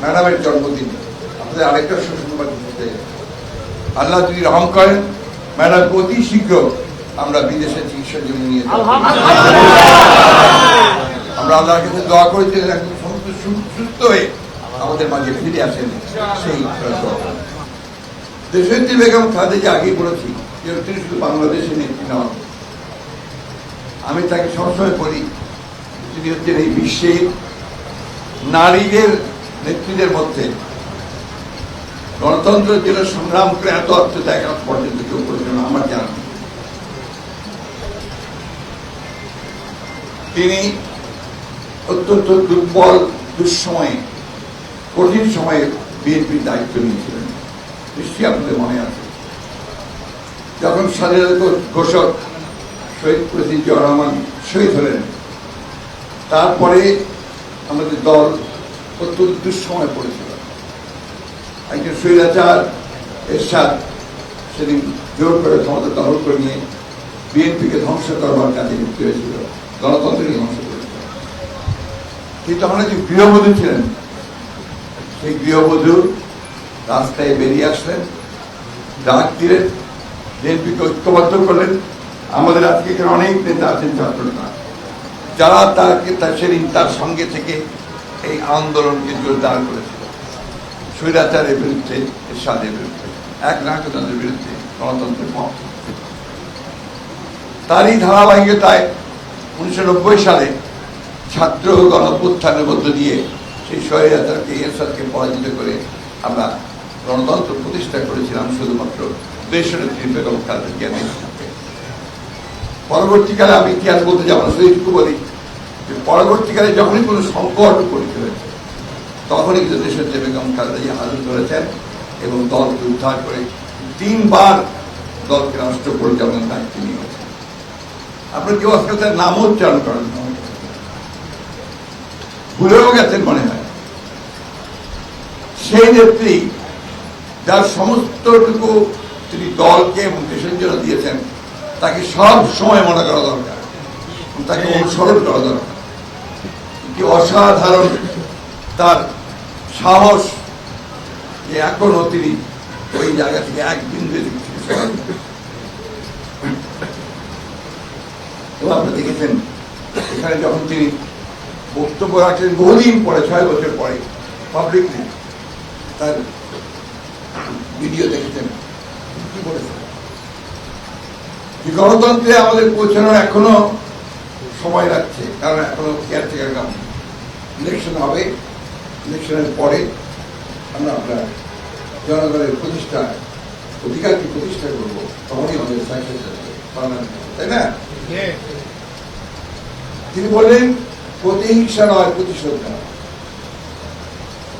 ম্যাডামের জন্মদিন। আমাদের আরেকটা সুসংবাদ দিতে আল্লাহ যদি রহম করেন ম্যাডাম অতি শীঘ্র আমরা বিদেশে চিকিৎসার জন্য নিয়ে আমরা আল্লাহর কাছে দোয়া করি যে সমস্ত সুস্থ হয়ে আমাদের মাঝে ফিরে আসেন সেই। দেশনেত্রী বেগম খালেদা আগে বলেছি যে তিনি শুধু বাংলাদেশের নেত্রী নন। আমি তাকে সবসময় বলি তিনি হচ্ছেন এই বিশ্বে নারীদের নেত্রীদের মধ্যে গণতন্ত্রের জন্য সংগ্রাম করে এত আত্মত্যাগ আজ পর্যন্ত কেউ করেছেন আমার জানা তিনি অত্যন্ত দুর্বল, দুঃসময়ে, কঠিন সময়ে বিএনপির দায়িত্ব নিয়েছিলেন। নিশ্চয়ই আপনাদের মনে আছে। যখন স্বাধীনতা ঘোষক শহীদ জিয়া রহমান শহীদ হলেন, তারপরে আমাদের দল অত্যন্ত দুঃসময় পড়েছিল। একজন স্বৈরাচার, এরশাদ, সেদিন জোর করে ক্ষমতা দখল করে নিয়ে বিএনপিকে ধ্বংস করবার কাজে লিপ্ত হয়েছিল, গণতন্ত্রকে ধ্বংস করেছিল। কিন্তু আমরা যে গৃহবধূ ছিলেন, সেই গৃহবধূ রাস্তায় বেরিয়ে আসলেন, ডাক দিলেন, বিএনপিকে ঐক্যবদ্ধ করলেন। আমাদের আজকে এখানে অনেক নেতা আছেন ছাত্ররা যারা তাকে সেদিন তার সঙ্গে থেকে এই আন্দোলনকে জোরদার করেছিল। স্বৈরাচারের বিরুদ্ধে, এরশাদের বিরুদ্ধে, এক নায়কতন্ত্রের বিরুদ্ধে গণতন্ত্রের পক্ষে তারই ধারাবাহিকতায় উনিশশো নব্বই সালে ছাত্র গণপুত্থানের মধ্য দিয়ে সেই স্বৈরাচারকে, এরশাদকে পরাজিত করে আমরা গণতন্ত্র প্রতিষ্ঠা করেছিলাম শুধুমাত্র দেশনেত্রী বেগম পরবর্তীকালে আমি ইতিহাস বলতে যাব না শুধু বলি পরবর্তীকালে যখনই কোনো সংকট উপনীত হয়েছে, তখনই কিন্তু দেশের যে বেগম খালেদা জিয়া হাজির করেছেন এবং দলকে উদ্ধার করে তিনবার দলকে রাষ্ট্র পরিচালনার দায়িত্ব নিয়েছেন আপনার কেউ আজকাল তার নামও উচ্চারণ করেন ভুলেও গেছেন মনে হয়। সেই নেত্রী, যার সমস্তটুকু তিনি দলকে এবং দেশের জন্য দিয়েছেন, তাকে সব সময় মনে করা দরকার। তাকে অনুসরণ করা দরকার। কি অসাধারণ তার সাহস যে এখনও তিনি ওই জায়গা থেকে এক বিন্দু এদিক থেকে সরেন না। এবং আপনি দেখেছেন, এখানে যখন তিনি বক্তব্য রাখছেন, বহুদিন পরে, ছয় বছর পরে পাবলিকলি তার ভিডিও দেখেছেন কি বলেছেন গণতন্ত্রে আমাদের পৌঁছানোর এখনও সময় লাগছে কারণ এখনও কেয়ারটেকার গভর্নমেন্ট ইলেকশন হবে ইলেকশনের পরে আমরা আপনার জনগণের প্রতিষ্ঠা অধিকারকে প্রতিষ্ঠা করব তখনই আমাদের পার্লামেন্টে, তাই না? তিনি বললেন প্রতিহিংসা নয় প্রতিশোধ নয়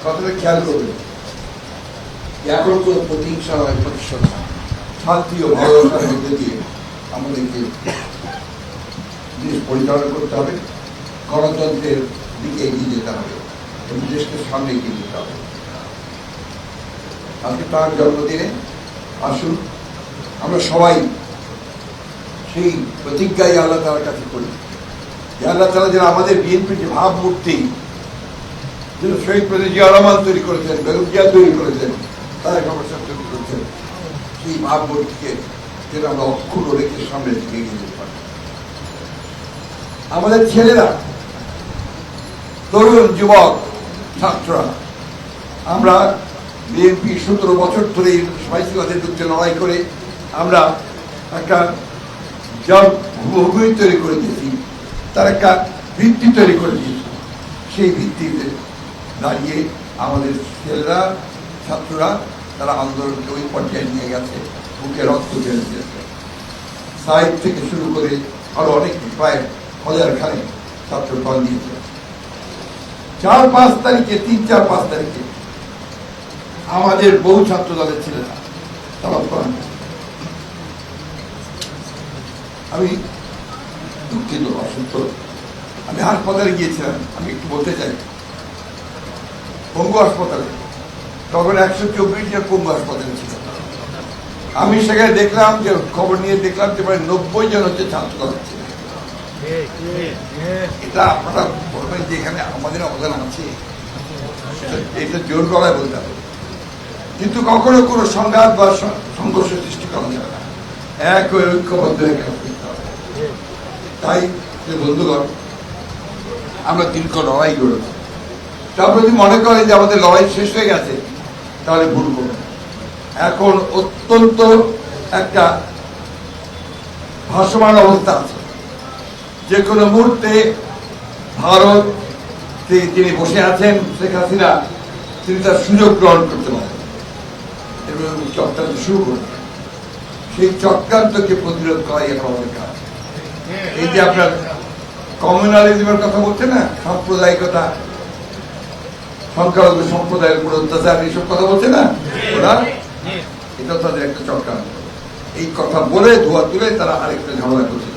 কথাটা খেয়াল করবেন। এখন কোনো প্রতিহিংসা নয় প্রতিশোধ নয় শান্তি ও ভালোবাসার মধ্যে দিয়ে আমাদেরকে দেশ পরিচালনা করতে হবে, গণতন্ত্রের দিকে এগিয়ে যেতে হবে, এবং দেশকে সামনে এগিয়ে যেতে হবে। আজকে তার জন্মদিনে আসুন, আমরা সবাই সেই প্রতিজ্ঞাই আল্লাহ তালার কাছে করি। যে আল্লাহ তালা যেন আমাদের বিএনপির যে ভাবমূর্তি, যেন শহীদ প্রেসিডেন্ট জিয়া তৈরি করেছেন, বেগম তৈরি করেছেন, তারেক রহমান তৈরি করেছেন, সেই ভাবমূর্তিকে যেন আমরা অক্ষুণ্ণ রেখে সামনে এগিয়ে যেতে আমাদের ছেলেরা, তরুণ যুবক, ছাত্ররা, আমরা বিএনপি সতেরো বছর ধরে সমাজবাদের বিরুদ্ধে লড়াই করে আমরা একটা হুবহুই তৈরি করে দিয়েছি। তার একটা ভিত্তি তৈরি করে দিয়েছি। সেই ভিত্তিতে দাঁড়িয়ে আমাদের ছেলেরা, ছাত্ররা, তারা আন্দোলনকে ওই পর্যায়ে নিয়ে গেছে, বুকে রক্ত ফেলে দিয়েছে সাইড থেকে শুরু করে আরও অনেক প্রায় হাজার ছাত্র দিয়েছে। চার পাঁচ তারিখে, তিন চার পাঁচ তারিখে আমাদের বহু ছাত্র দলের ছেলেরা প্রাণ দিয়েছে। আমি দুঃখিত, অসুস্থ। আমি হাসপাতালে গিয়েছিলাম, আমি একটু বলতে চাই। পঙ্গু হাসপাতালে, তখন একশো চব্বিশ জন পঙ্গু হাসপাতালে ছিল। আমি সেখানে দেখলাম যে, খবর নিয়ে দেখলাম যে, প্রায় নব্বই জন হচ্ছে ছাত্র দল ছিল। এটা আপনারা বলবেন যে এখানে আমাদের অবদান আছে। এটা জোর গলায় বলতে হবে। কিন্তু কখনো কোনো সংঘাত বা সংঘর্ষ সৃষ্টি করা যাবে না। এক ঐক্যবদ্ধ হয়ে কাজ করতে হবে। তাই বন্ধুগণ, আমরা দীর্ঘ লড়াই করেছি তারপর যদি মনে করেন যে আমাদের লড়াই শেষ হয়ে গেছে, তাহলে ভুল করবে এখন অত্যন্ত একটা ভাসমান অবস্থা আছে। যে কোনো মুহূর্তে ভারত তিনি বসে আছেন, শেখ হাসিনা, তিনি তার সুযোগ গ্রহণ করতে পারেন। এবং চক্রান্ত শুরু করবেন সেই চক্রান্তকে প্রতিরোধ করাই এখন আমাদের কাজ। এই যে আপনার কমিউনালিজমের কথা বলছে না, সাম্প্রদায়িকতা, সংখ্যালঘু সম্প্রদায়ের উপর অত্যাচার, এইসব কথা বলছে না? ওরা? এটা তাদের একটা চক্রান্ত। এই কথা বলে ধোয়া তুলে তারা আরেকটা ঝামেলা চায়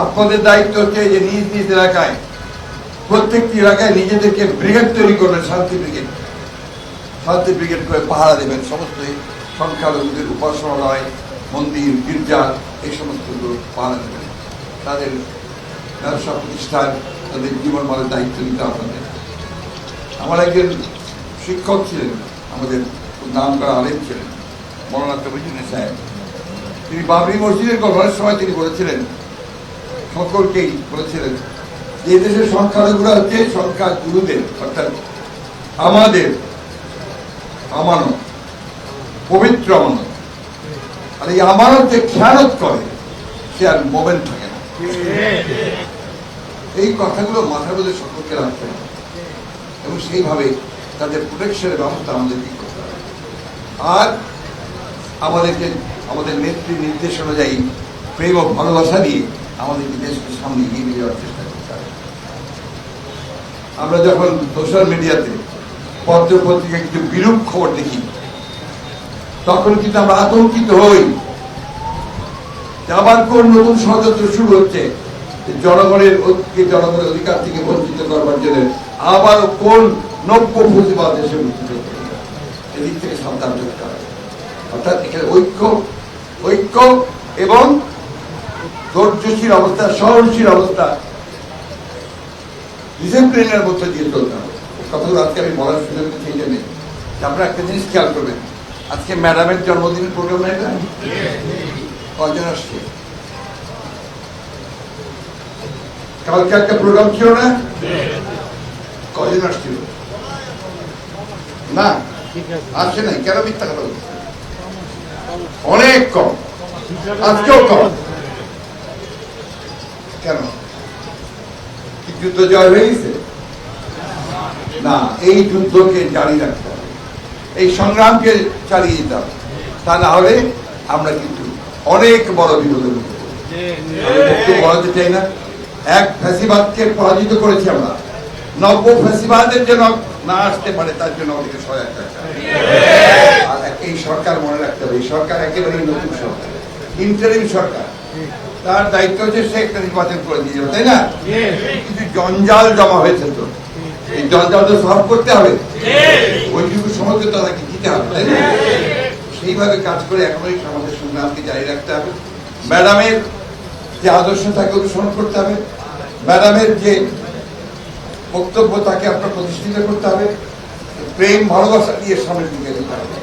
আপনাদের দায়িত্ব হচ্ছে যে নিজ নিজ এলাকায়, প্রত্যেকটি এলাকায় নিজেদেরকে ব্রিগেড তৈরি করবেন, শান্তি ব্রিগেড। শান্তি ব্রিগেড করে পাহারা দেবেন, সমস্ত সংখ্যালঘুদের উপাসনালয়, মন্দির, গির্জা, এই সমস্ত পাহারা দেবেন। তাদের ব্যবসা প্রতিষ্ঠান, তাদের জীবন মানের দায়িত্ব নিতে আপনাদের। আমার একজন শিক্ষক ছিলেন, আমাদের নাম করা আলেম ছিলেন মৌলানা সাহেব। তিনি বাবরি মসজিদের গঠনের সময় তিনি বলেছিলেন সকলকেই বলেছিলেন যে দেশের সংখ্যালঘুরা হচ্ছে সংখ্যা গুরুদের অর্থাৎ আমাদের আমানত, পবিত্র আমানত, আর এই আমানত যে খেয়ানত করে, সে আর মোমেন্ট থাকে না। এই কথাগুলো মাথার মধ্যে সকলকে রাখতে হবে। এবং সেইভাবে তাদের প্রোটেকশনের ব্যবস্থা আমাদেরকে করতে হবে? আর আমাদেরকে, আমাদের নেত্রী নির্দেশ অনুযায়ী, প্রেম ও ভালোবাসা দিয়ে আমাদেরকে দেশকে সামনে এগিয়ে নিয়ে যাওয়ার চেষ্টা করতে হবে। আমরা যখন সোশ্যাল মিডিয়াতে পত্র পত্রিকায় কিছু বিরূপ খবর দেখি, তখন কিন্তু আমরা আতঙ্কিত হই আবার কোন নতুন ষড়যন্ত্র শুরু হচ্ছে জনগণের জনগণের অধিকার থেকে বঞ্চিত করবার জন্য আবার কোন নব্য প্রতিবাদ দেশে উত্থিত এদিক থেকে সাবধান থাকতে হবে। অর্থাৎ এখানে ঐক্য ঐক্য এবং ধৈর্যশীল অবস্থা, সহনশীল অবস্থা। ডিসিপ্লিনের মধ্যে দিয়ে চলতে হবে। কথাগুলো আজকে আমি বলার সুযোগ এই জন্যে। আপনারা একটা জিনিস খেয়াল করবেন, আজকে ম্যাডামের জন্মদিনের প্রোগ্রাম নাই না? কজন আসছে? কালকে একটা প্রোগ্রাম ছিল না? কজন আসছিল? না আসছে নাই। কেন মিথ্যা কথা অনেক কম। আজকেও কম। কেন? যুদ্ধ জয় হয়ে গেছে না, এই যুদ্ধকে জারি রাখতে হবে। এই সংগ্রামকে চালিয়ে যেতে হবে। তা না হলে আমরা কিন্তু অনেক বড় বিপদের বক্তব্য বলাতে চাই না। এক ফ্যাসিবাদকে পরাজিত করেছি আমরা। নব্য ফ্যাসিবাদের যেন না আসতে পারে, তার জন্য আমাদেরকে সহায়তা আর এই সরকার মনে রাখতে হবে। এই সরকার একেবারে নতুন সরকার। ইন্টারিম সরকার। তার দায়িত্ব হচ্ছে সে একটা নির্বাচন করে দিয়ে যাবে তাই না? কিন্তু জঞ্জাল জমা হয়েছে তো। এই জঞ্জাল তো সলভ করতে হবে। ওইটুকু সময়কে তো তাকে দিতে হবে তাই না? সেইভাবে কাজ করে এখনই আমাদের সংগ্রামকে জারি রাখতে হবে। ম্যাডামের যে আদর্শ তাকে অনুসরণ করতে হবে। ম্যাডামের যে বক্তব্য তাকে আপনার প্রতিষ্ঠিত করতে হবে। প্রেম ভালোবাসা দিয়ে সামনের দিকে যেতে হবে।